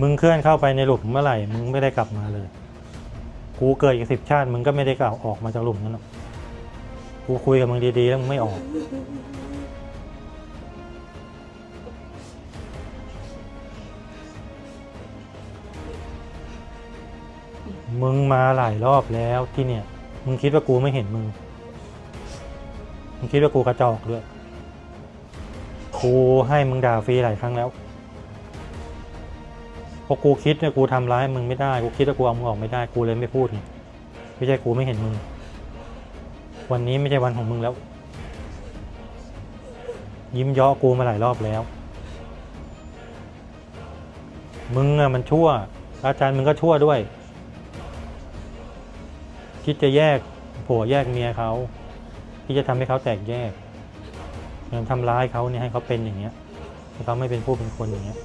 มึงเคลื่อนเข้าไปในหลุมเมื่อไหร่ มึงไม่ได้กลับมาเลย กูเกิดอีกสิบชาติ มึงก็ไม่ได้กล่าวออกมาจากหลุมนั้นหรอก กูคุยกับมึงดีๆ แล้วมึงไม่ออก มึงมาหลายรอบแล้วที่เนี่ย มึงคิดว่ากูไม่เห็นมึง มึงคิดว่ากูกระจอกด้วย กูให้มึงด่าฟรีหลายครั้งแล้ว ราะกูคิดเนี่ยกูทำร้ายมึงไม่ได้ กูคิดว่ากูเอามึงออกไม่ได้ กูเลยไม่พูดไงไม่ใช่กูไม่เห็นมึง วันนี้ไม่ใช่วันของมึงแล้ว ยิ้มยาะกูมาหลายรอบแล้ว มึงอะมันชั่ว อาจารย์มึงก็ชั่วด้วย คิดจะแยกผัวแยกเมียเขาที่จะทำให้เขาแตกแยกยังทำร้ายเขาเนี่ยให้เขาเป็นอย่างเงี้ยให้เขาไม่เป็นผู้เป็นคนอย่างเงี้ย